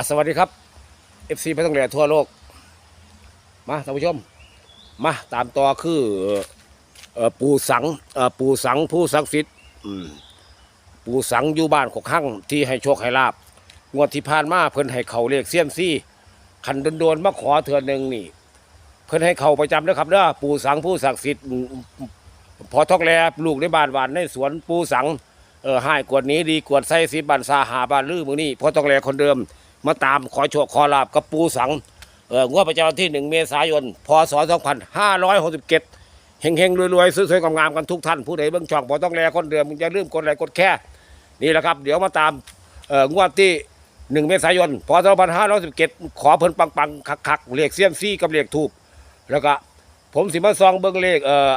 อะสวัสดีครับ FC พระต้องแหล่ทั่วโลก มาท่านผู้ชม มาตามต่อคือเออปูสังเอ่อปูสังผู้ศักดิ์สิทธิ์อืมปูสังอยู่บ้านขกหั่งที่ให้โชคให้ลาบงวดที่ผ่านมาเพิ่นให้เขาเลขเสี้ยมซี่คันโดนๆมาขอเถื่อนหนึ่งนี่ เพิ่นให้เขาประจำนะครับเด้อปูสังผู้ศักดิ์สิทธิ์อืมพอทอกแลลูกในบ้านหวานในสวนปูสังเออให้กวดนี้ดีกวดไส้สิบันซาหาบานลือมือนี่พราะต้องแลคนเดิม มาตามขอโชคขอลาบกับปูสังเอองวดประจำวันที่หนึ่งเมษายน พศสองพันห้าร้อยหกสิบเจ็ดเฮงๆรวยๆสวยๆงามๆกันทุกท่านผู้ใดเบิ่งช่องพอต้องแลคนเดิมมึงจะลืมกดไลค์กดแค่นี่แหละครับ เดี๋ยวมาตามเอองวดที่หนึ่งเมษายน พศสองพันห้าร้อยสิบเจ็ดขอเพิ่นปังๆคักๆเลขเสี้ยมซี่กับเลขทูบแล้วก็ผมสิมาซองเบิ่งเลขเออ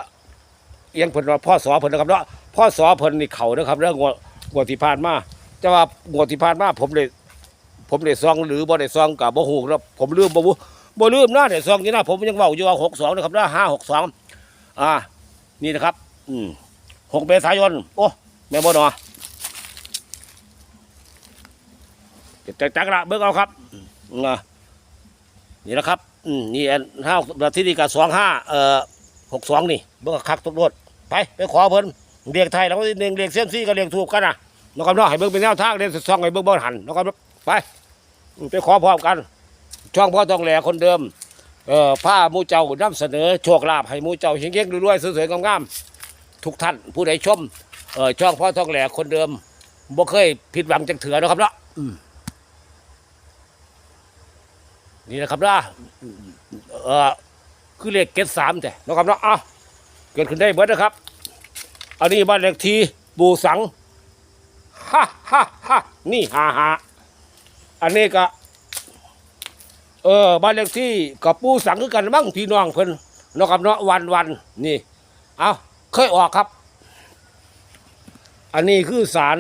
เอียงเพิ่นว่าพ่อสอเพิ่นนะครับเนาะพ่อสอเพิ่นนี่เขานะครับเรื่องงวดงวดที่ผ่านมาแต่ว่างวดที่ผ่านมาผมเลย ผมเลยซองหรือบ่ได้ซองกับบ่ฮู้แล้วผมลืมบ่บ่บ่ลืมนะเนี่ซองนี่นะผมยังเว้าอยู่ว่า62นะครับนะ562อ่า นี่นะครับ อืม6เมษายนโอ้แม่บ่เนาะจักจักละเบิ่งเอาครับอ่านี่นะครับอืมนี่อัน5นาทีนี้ก็25เอ่อ62นี่เบิ่งคักทุกรถไปไปขอเพิ่นเรียกไทยแล้วก็หนึ่งเรียกเส้นซี่ก็เรียกถูกกันนะนะครับเนาะให้เบิ่งเป็นแนวทางเรียนซองให้เบิ่งบ่หันนะครับไป ไปขอพร้อมกัน ช่องพ่อต้องแหล่คนเดิม เอ่อผ้ามูเจ้านำเสนอโชคลาภให้มูเจ้าเฮงๆรวยๆสวยๆงามๆทุกท่านผู้ใดชมเอ่อช่องพ่อต้องแหล่คนเดิมบ่เคยผิดหวังจังเถื่อนะครับเนาะนี่นะครับนะเอ่อคือเลขเกตสามแต่นะครับเนาะอะเกิดขึ้นได้เบิดนะครับ อันนี้บ้านเลขที่บูสังฮ่าฮ่าฮ่านี่ฮ่าฮ่า อันนี้ก็ เออบ้านเลขที่กับปูสังคือกันมั่งพี่น้องเพิ่นเนาะครับเนาะวันวันนี่ เอาเคยออกครับ อันนี้คือสาร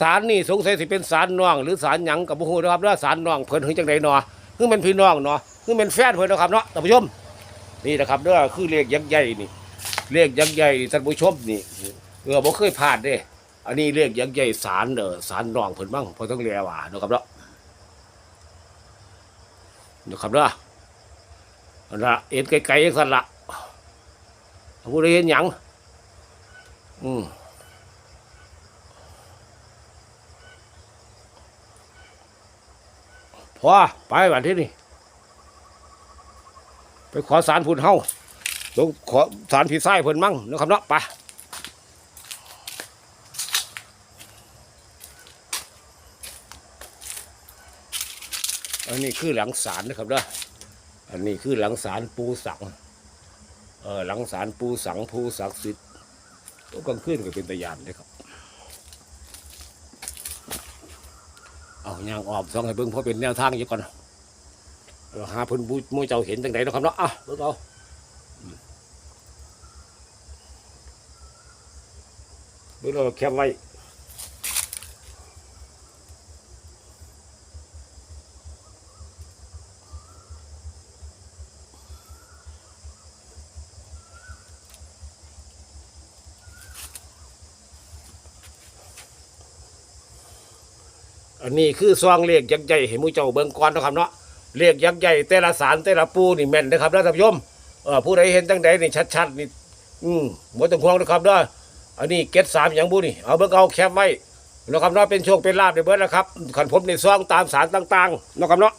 สารนี่สงสัยสิเป็นสารน้อง หรือสารหยังกับบุหูนะครับแล้วสารน้องเพิ่นถึงจังไดเนาะคือเป็นพี่น้องเนาะคือเป็นแฟนเพิ่นนะครับเนาะท่านผู้ชมนี่นะครับเด้อคือเลขยักษ์ใหญ่นี่เรียกยักษ์ใหญ่ท่านผู้ชมนี่เออบ่เคยพลาดเด้ อันนี้เรียกยักษ์ใหญ่สารเด้อสารรองเพิ่นบ้างเพอต้องเรียกว่านะครับเนาะนะครับเนาะอันละเอ็นไกลๆจังซั่นละผู้ใดเห็นหยังอืมพอไปวันที่นี่ไปขอสารพุ่นเฮาต้องขอสารผีไส้เพิ่นมั่งนะครับเนาะไป อันนี้คือหลังสารนะครับเนาะอันนี้คือหลังสารปูสัง เออหลังสารปูสังปูศักดิ์สิทธิ์ตัวกลางคืนก็เป็นตะยานเลยครับ เอายางออบสองให้เบิ่งเพราะเป็นแนวทางอยู่ก่อนเออหาเพิ่นบูมวยเจ้าเห็นจังไดเนะครับเนาะอะเบิ่งเอาเบิ่งเราแคบไว้ อันนี้คือซองเลขยักษ์ใหญ่เห็นมูเจ้าเบิ่งก่อนนะครับเนาะเลขยักษ์ใหญ่แต่ละสารแต่ละปูนี่แม่นนะครับท่านผู้ชมเออผู้ใดเห็นตั้งใดนี่ชัดๆนี่อืมบ่ต้องห่วงนะครับเนาะอันนี้เก็ตสามอย่างบุนี่เอาเบิ่งเอาแคบไว้นะครับเนาะเป็นโชคเป็นลาบในเบิดแล้วครับขันผมในซองตามสารต่างๆนะครับเนาะ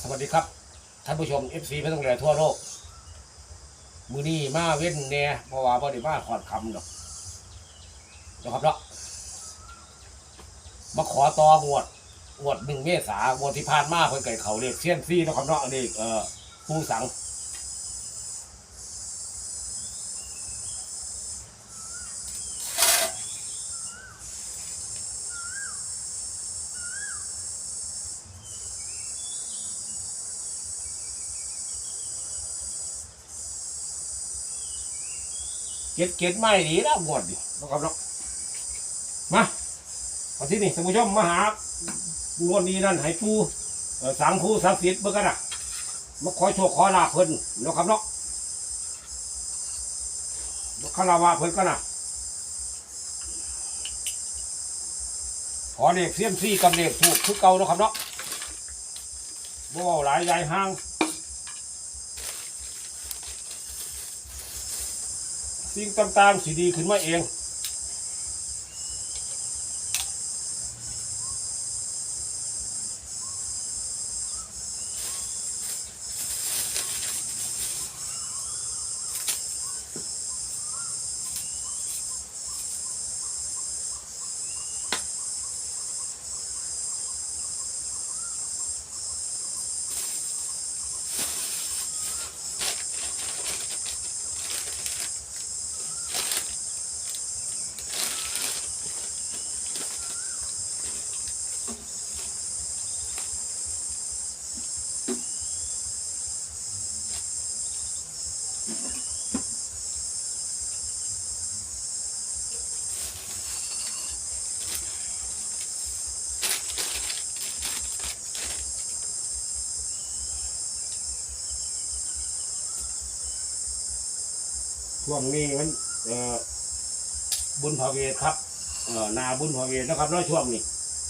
สวัสดีครับ ท่านผู้ชม FC ไม่ต้องเหลือทั่วโลก มือนี้มาเว้นเน่เพราะว่าบอดีมาขอดคำหรอกนะครับเนาะมาขอต่องวดงวดหนึ่งเมษางวดที่ผ่านมาเพิ่นไก่เขาเรียกเซียนซี่นะครับเนาะเลขเอ่อผู้สัง ก็ดเก็ดไม่ดีแล้วงวดดินะครับเนาะมาเอาที่นี่ท่านผู้ชมมาหางวดนี้นั่นให้ปูสังผู้ศักดิ์สิทธิ์เบิ่งกันนะมาขอโชคขอลาภเพิ่นเนาะครับเนาะมาคารวะเพิ่นกันนะขอเลขเสียมซี่กับเลขถูกคือเก่าเนาะครับเนาะบ่เว้าหลายยายห้าง สิ่งต่างๆสีดีขึ้นมาเอง ช่วงนี้มันเอ่อบุญพระเวทครับเอ่อนาบุญพระเวทนะครับเนาะช่วงนี้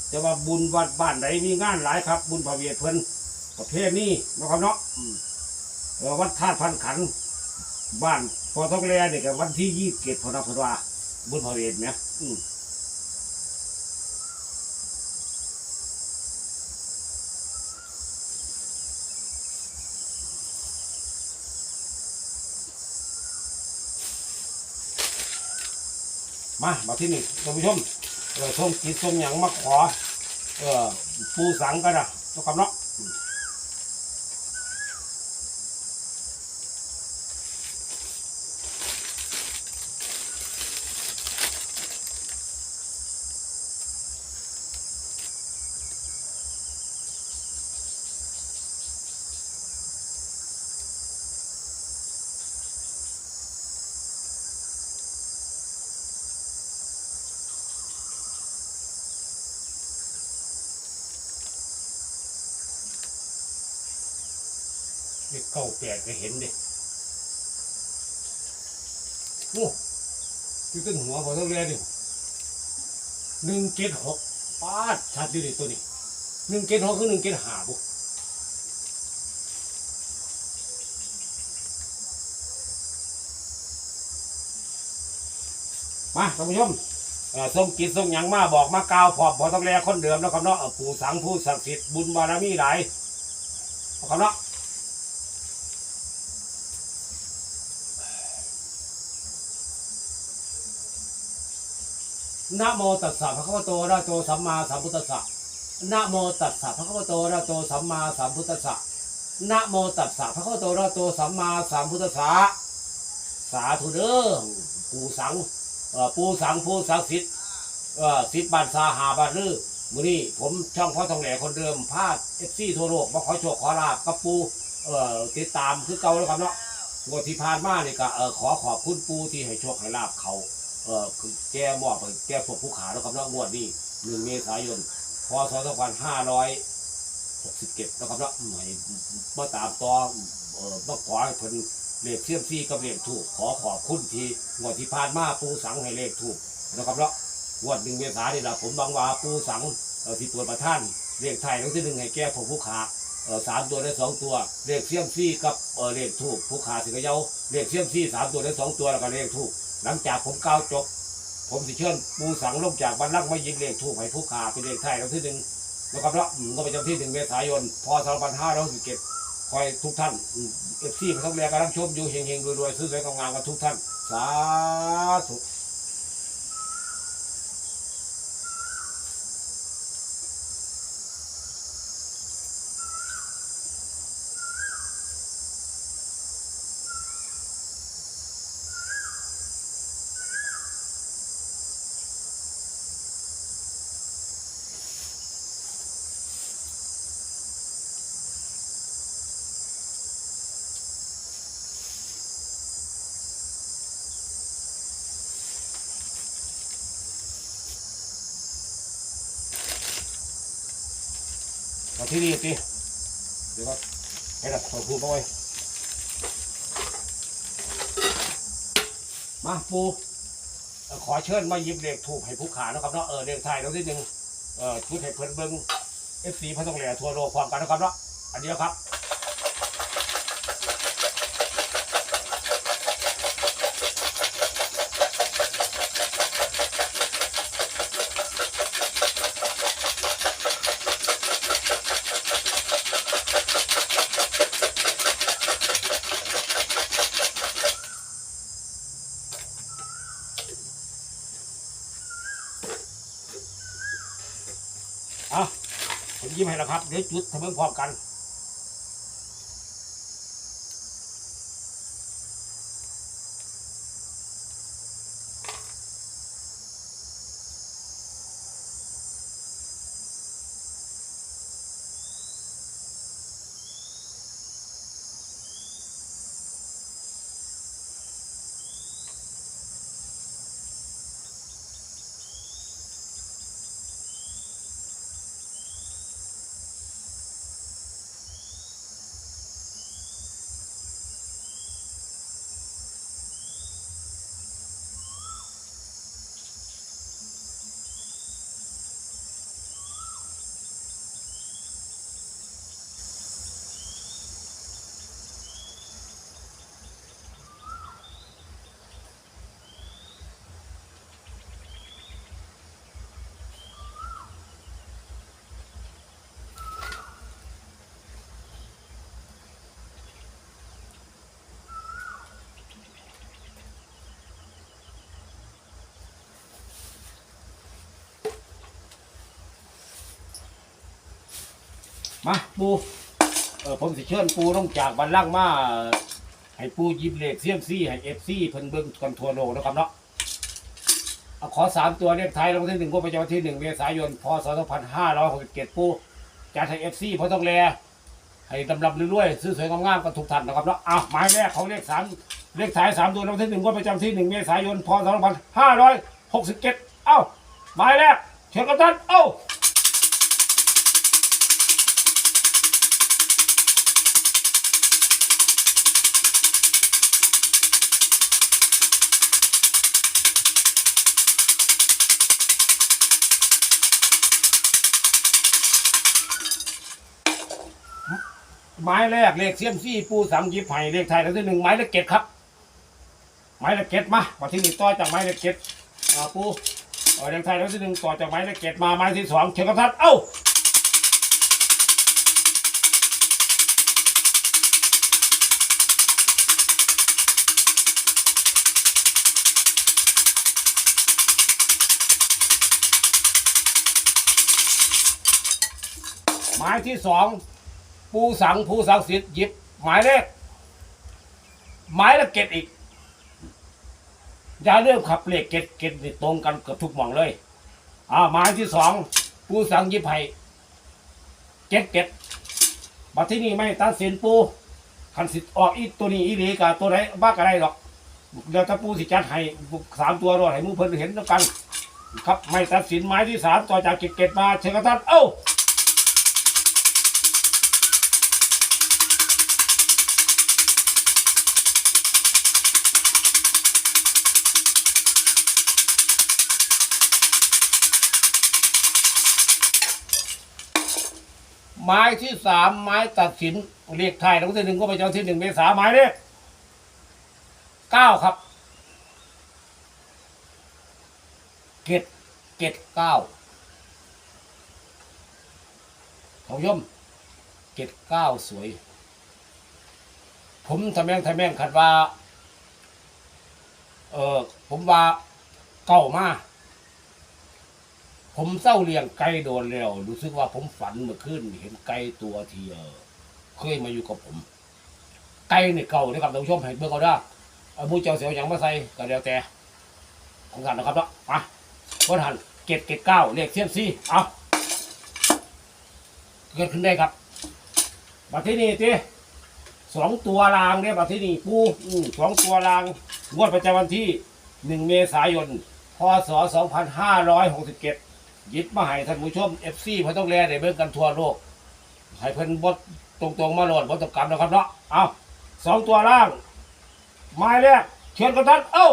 แต่ว่าบุญวัดบ้านไหนมีงานหลายครับ บุญพระเวทเพิ่นประเภทนี้นะครับเนาะอืมเอ่อวัดธาตุพันขันธ์บ้านพอทองแลนี่กับวันที่ยี่สิบเกตพนักพว่าบุญพระเวทเนี่ยอืม มามาที่นี่ท่านผู้ชมเออท่งจิตท่งหยังมาขอเออปูสังก็ได้ทุกคำเนาะ อืมเด็กเก้าแปดก็เห็นด็โอ้อยู่ต้นหัวพอต้องเรียนดิหนึ่งเจ็ดหกปาดชัดอยู่ดิตัวนี้หนึ่งเจ็ดหกคือหนึ่งเจ็ดหาบุมาท่านผู้ชมส่งกิจส่งหยังมาบอกมากล่าวพอมพอต้องแลคนเดิมเนาะครับเนาะปู่สังผู้ศักดิ์สิทธิ์บุญบารมีหลายครับเนาะ นะโมตัสสะภะคะวะโตระโตสัมมาสัมพุทธัสสะนะโมตัสสะภะคะวะโตระโตสัมมาสัมพุทธัสสะนะโมตัสสะภะคะวะโตระโตสัมมาสัมพุทธัสสะสาธุเด้อปู่สังปู่สังผู้ศักดิ์สิทธิ์สิทธิ์บานสาหาบานลือมือนี้ผมช่องพ่อทองแหล่คนเดิมพาด FC ทั่วโลกมาขอโชคขอลาบกับปูเอ่อติดตามคือเก่าแล้วครับเนาะงวดที่ผ่านมานี่ก็เอ่อขอขอบคุณปูที่ให้โชคให้ลาบเขา เออคือแก้มอบให้แก้พวกผู้ขาแล้วครับแล้วงวดนี้หนึ่งเมษายนพศสองพันห้าร้อยหกสิบเจ็ดนะครับแล้วใหม่มาตามต่อเออมาขอให้เพิ่นเลขเชื่อมซี่กับเลขถูกขอขอบคุณที่งวดที่ผ่านมาปูสังให้เลขถูกนะครับแล้วงวดหนึ่งเมษายนนี่ละผมบังว่าปูสังเออที่ตัวประท่านเลขไทยทั้งที่หนึ่งให้แก้พวกผู้ขาเออสามตัวได้สองตัวเลขเชื่อมซี่กับเออเลขถูกผู้ขาสิกระเยาเลขเชื่อมซี่สามตัวได้สองตัวแล้วก็เลขถูก หลังจากผมก้าวจบ ผมสิเชิญปูสังลงจากบรรลังก์มายินเลขถูกให้ผู้ขาเป็นเลขไทยแล้วที่หนึ่งนะครับเนาะก็ปจำที่หนึ่งเมษายน พศ2567คอยทุกท่านเอฟซีพระต้องเรียกำลังชมอยู่เฮงๆรวยๆซื้อสวยงามๆกันทุกท่าน สาธุ ที่นี่สิเดี๋ยวก็ให้ดับขอพูดไปมาปูขอเชิญมาหยิบเลขถูกให้ผู้ขานะครับเนาะเออเลขไทยเราที่หนึ่งเออชุดให้เพิ่นเบิ้งเอฟซีพระต้องแหล่ทัวโลความกันนะครับเนาะอันเดียวครับ อะ ผมยิ้มให้แล้วครับ เดี๋ยวจุดทำเพื่อพร้อมกัน มาปูเออผมสิเชิญปูลงจากบันลังก์มา ให้ปูหยิบเลขเซียมซี่ให้เอฟซีเพิ่นเบิ่งกันทั่วโลกนะครับเนาะเอาขอสามตัวเลขไทายรางวัลที่หนึ่งงวดประจำวันที่หนึ่งเมษายนพศสองพันห้าร้อยหกสิบเจ็ดปูจัดให้เอฟซีเพราะต้องแลให้ดำดำรวยๆซื้อสวยงามๆกันทุกท่านนะครับเนาะอะหมายแรกของเลขสามเลขท้ายสามตัวรางวัลที่หนึ่งงวดประจำที่หนึ่งเมษายนพศสองพันห้าร้อยหกสิบเจ็ดเอ้าหมายแรกเชิญกับท่านเอ้า หมายแรกเลขเซียมซี่ปูสังยิบไผ่เลขไทยแล้วที่หนึ่งหมายเลขเจ็ดครับ หมายเลขเจ็ดมามาที่นี่ต่อจากหมายเลขเจ็ดปูเลขไทยแล้วที่หนึ่งต่อจากหมายเลขเจ็ดมาหมายที่สองเชิญครับท่านเอ้าหมายที่สอง ปูสังผู้ศักดิ์สิทธิ์หยิบ หมายเลขหมายเลขเจ็ดอีกอย่าเริ่มขับเลขเก็ดเก็ดนี่ตรงกันเกือบทุกหม่องเลย อ่าหมายที่สองปูสังยิบไผ่เก็ดเก็ดบัดที่นี่ไม่ตัดสินปูคันสิออกอีตัวนี้อีหลีกับตัวไหนบ้ากอะไรหรอกเดี๋ยวถ้าปูสิจัดให้สามตัวรอดให้มูเพิ่นเห็นแล้วกัน ครับไม่ตัดสินหมายที่สามต่อจากเก็ดเก็ดมาเชิญกับท่านเอ้า ไม้ที่สามไม้ตัดสินเรียกไทยรางวัลที่หนึ่งก็ไปเจ้าที่หนึ่งเมษาไม้เลขเก้าครับเกตเกตเก้าของย่อมเกตเก้าสวย ผมทำแม่งทำแม่งขัดว่า เออผมว่าเก่ามา ผมเศร้าเลี้ยงไก่โดนแล้วรู้สึกว่าผมฝันเมื่อคืนเห็นไก่ตัวที่เออเคยมาอยู่กับผม ไก่เนี่ยเก่านะครับท่านผู้ชมให้เบิ่งเอาได้อเอาหมูเจ้าเสียวหยังมาใส่ก็แล้วแต่ของกันนะครับเนาะมาบนหันเกตเกตเก้าเลขเซียมซีเอาเกิดขึ้นได้ครับบัตรที่นี่ตีสองตัวรางเนี่ยบัตรที่นี่ปูอืสองตัวรางงวดประจำวันที่หนึ่งเมษายนพศสองพันห้าร้อยหกสิบเจ็ด ยึดมาให้ท่านผู้ชมเอฟซีพระต้องแลได้เบิ่งกันทั่วโลก ให้เพิ่นบดตรงๆมาโหลดบดตกรรมนะครับเนาะ เอาสองตัวล่างไม้แรกเชิญกันท่านเอ้า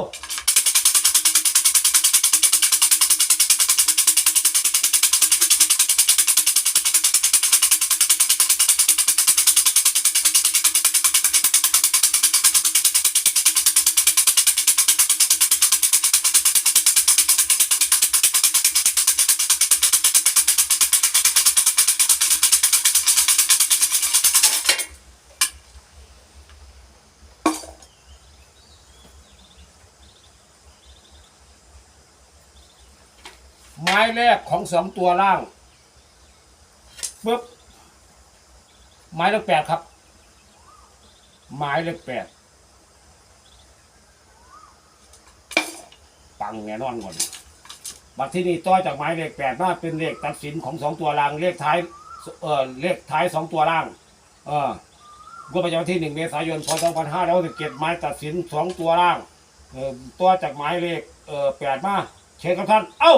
แรกของสองตัวล่างปึ๊บไม้เลขแปดครับไม้เลขแปดปังแน่นอนก่อนบัตรที่นี่ต่อจากไม้เลขแปดมาเป็นเลขตัดสินของสองตัวล่างเลขท้ายเออเลขท้ายสองตัวล่าง เอองวดประจำวันที่หนึ่งเมษายนพศสองพันห้าร้อยสิบเจ็ดไม้ตัดสินสองตัวล่าง เออตัวจากไม้เลขเออแปดมาเชิญครับท่าน เอ้า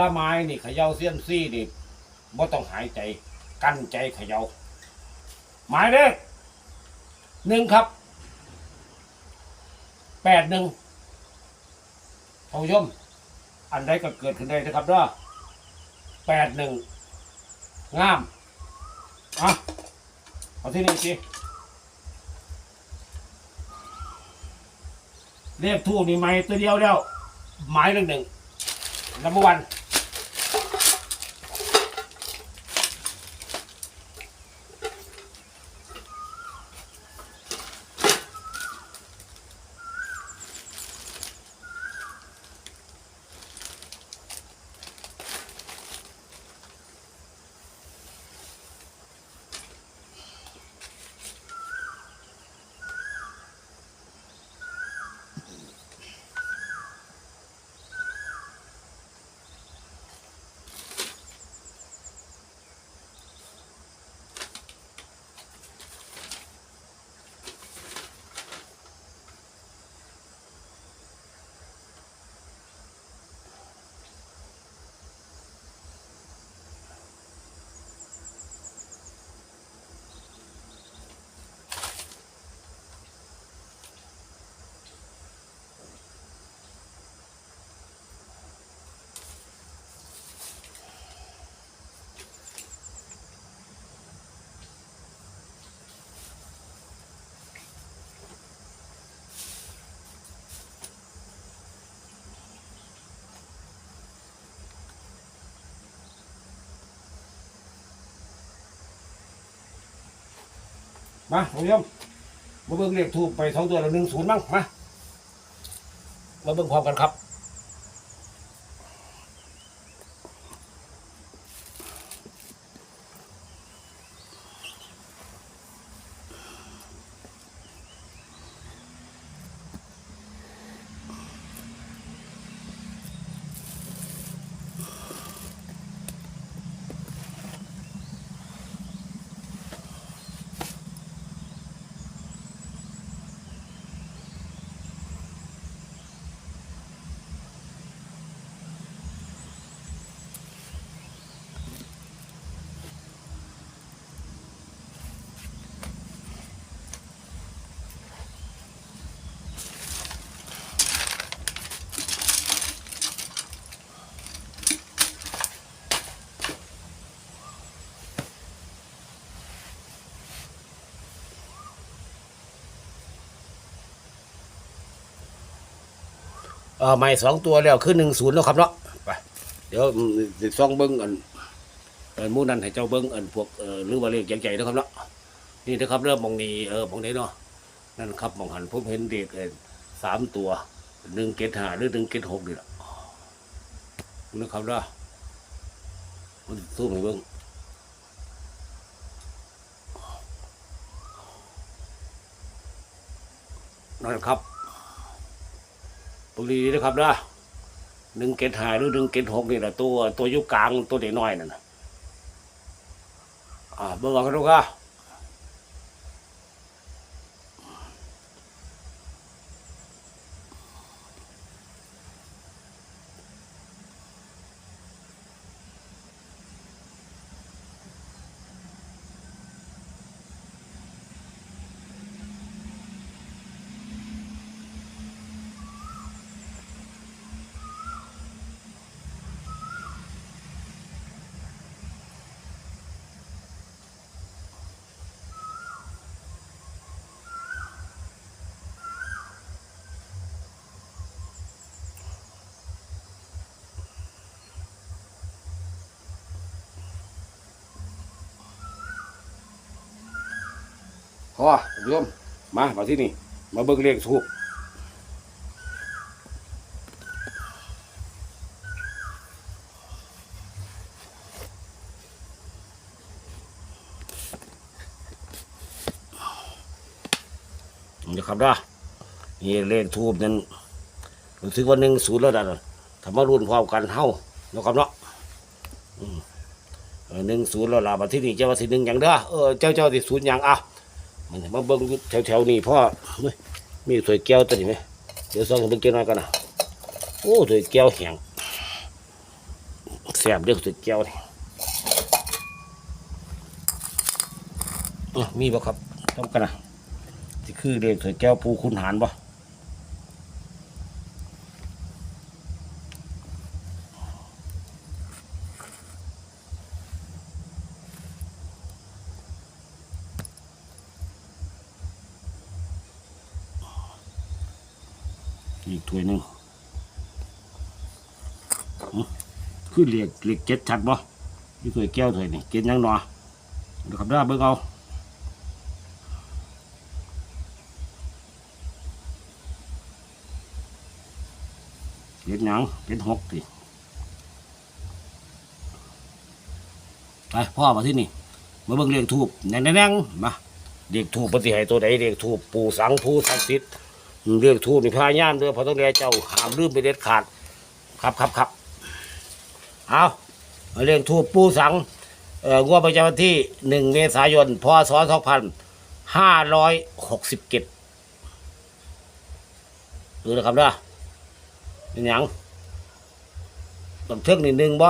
ละไม้นี่เขย่าเสียมซี่นี่บ่ต้องหายใจ กั้นใจเขย่าหมายเลขหนึ่งครับแปดหนึ่งท่านผู้ชมอันใดก็เกิดขึ้นได้นะครับเด้อแปดหนึ่งงามอะเอาที่นี่สิเรียกทูกนี่ไม้ตัวเดียวแล้วหมายเลขหนึ่ง number one มา มานผู้ชมมาเบิ่งเลขทูบไปสองตัวแล้วหนึ่งศูนย์มั้งมามาเบิ่งพร้อมกันครับ เออไม่สองตัวแล้วคือหนึ่งศูนย์แล้วครับเนาะไปเดี๋ยวอืมสิซองเบิ้งอันเออหมู่นั้นให้เจ้าเบิ้งอันพวกเออหรือว่าเลขใหญ่ๆนะครับเนาะนี่นะครับเริ่มมองนี้เออมองนี้เนาะนั่นครับมองหันผมเห็นเด็กเออสามตัวหนึ่งเกตหาหรือหนึ่งเกตหกนี่แหละนะครับเนาะมันสู้ให้เบิ้งนั่นครับ ตรงนี้นะครับนะหนึ่งเกตหาหรือหนึ่งเกตหกนี่แหละตัวตัวยุกลางตัวเด็กน้อยนั่นนะอ่าเบิ้งเอากันดูครับ พอท่านผู้ชมมามาที่นี่ มาเบิ่งเลขทูบนะครับนะนี่เลขทูบนั้นรู้สึกว่าหนึ่งศูนย์แล้วนะทำมารุ่นพร้อมกันเฮ้านะครับเนาะหนึ่งศูนย์แล้วล่ะมาที่นี่เจ้าว่าสิหนึ่งอย่างเด้อเออเจ้าเจ้าสิศูนย์อย่างอะ มันมาเบิ้งแถวๆนี้พ่อมีสวยแก้วตัวนี้ไหมเดี๋ยวส่องเบิ้งเจ้าหน่อยกันนะโอ้สวยแก้วแข็งแซ่บเด้อถ้วยแก้วนี่มีบ่ครับต้องกันนะที่คือเรียกสวยแก้วปูคุณหานบ่ วยหนึงอื้อคือเรียกเรียกเจ็ดชัดบ่นี่ถ้วยแก้วถ้วยนี่เจ็ดยังหนอเดี๋ยวครับเด้อเบิ่งเอาเห็ดหยังเห็ดหกสิไปพ่อมาที่นี่มาเบิ่งเลขทูบแน่งๆมาเลขทูบปฏิให้ตัวใดเลขทูบปู่สังผู้ศักดิ์สิทธิ์ เลขทูบนี่พายามเด้อเพอต้องแลเจ้าหามลืมไปเด็ดขาด ครับครับครับเอาเลขทูบปู่สังเอ่องวดประจำวันที่หนึ่งเมษายนพศสองพันห้าร้อยหกสิบเจ็ดดูนะครับเด้อเป็นหยังต้องเทิงนิดนึงบ่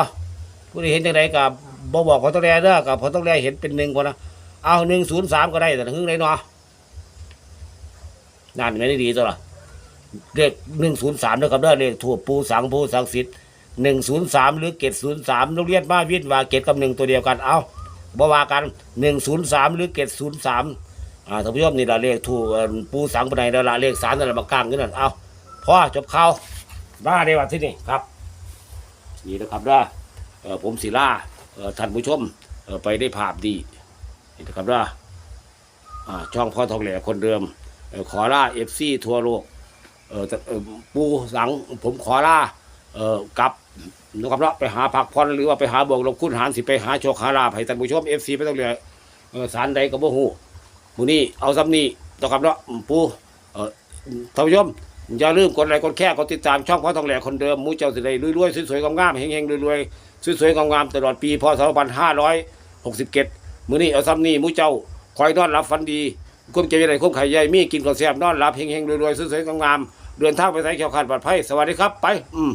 ผู้ที่เห็นจังไดกับบ่บอกพอต้องแลเด้อกับพอต้องแลเห็นเป็นหนึ่งคนนะเอาหนึ่งศูนย์สามก็ได้แต่หึงไรเนาะ นั่นไม่ได้ดีตัวละเลขหนึ่งศูนย์สามนะครับเด้อเลขทั่วปูสังปูสังสิทธิ์หนึ่งศูนย์สามหรือเกตศูนย์สามโรงเรียนบ้านวิทย์ว่าเกตกับหนึ่งตัวเดียวกัน เอาบวากันหนึ่งศูนย์สามหรือเกตศูนย์สามอ่าท่านผู้ชมนี่ละเลขถูกปูสังปานใดแล้วละเลขสามนั่นละมากลางกันนั่นเอาพ่อจบข่าวมาในวันที่นี่ครับ นี่นะครับว่าเออผมศิลาเออท่านผู้ชมเออไปได้ภาพดีนี่นะครับว่าอ่าช่องพ่อทองแหล่คนเดิม ขอล่าเอฟซีทั่วโลกปูสังผมขอล่าเออกลับนะครับเนาะไปหาผักพรหรือว่าไปหาบวกลบคุณหารสิไปหาโชคหาลาภให้ท่านผู้ชมเอฟซีไปต้องเหลือสารใดก็บ่ฮู้มื้อนี้เอาซ้ำนี้นะครับเนาะปูเออท่านผู้ชมอย่าลืมกดไลค์กดแค่กดติดตามช่องพ่อทองแหล่คนเดิมมูเจ้าสิได้รวยๆสวยๆงามๆเฮงๆรวยๆสวยๆงามๆตลอดปีพศ2567มื้อนี้เอาซ้ำนี้หมูเจ้าคอยนอนรับฝันดี คุ้มเจใหญ่คุ้มไข่ใหญ่มีกินข้าวแซ่บนอนหลับเฮงๆรวยๆสวยๆงามๆเดินทางไปไสเขวขาดปลอดภัยสวัสดีครับไป อืม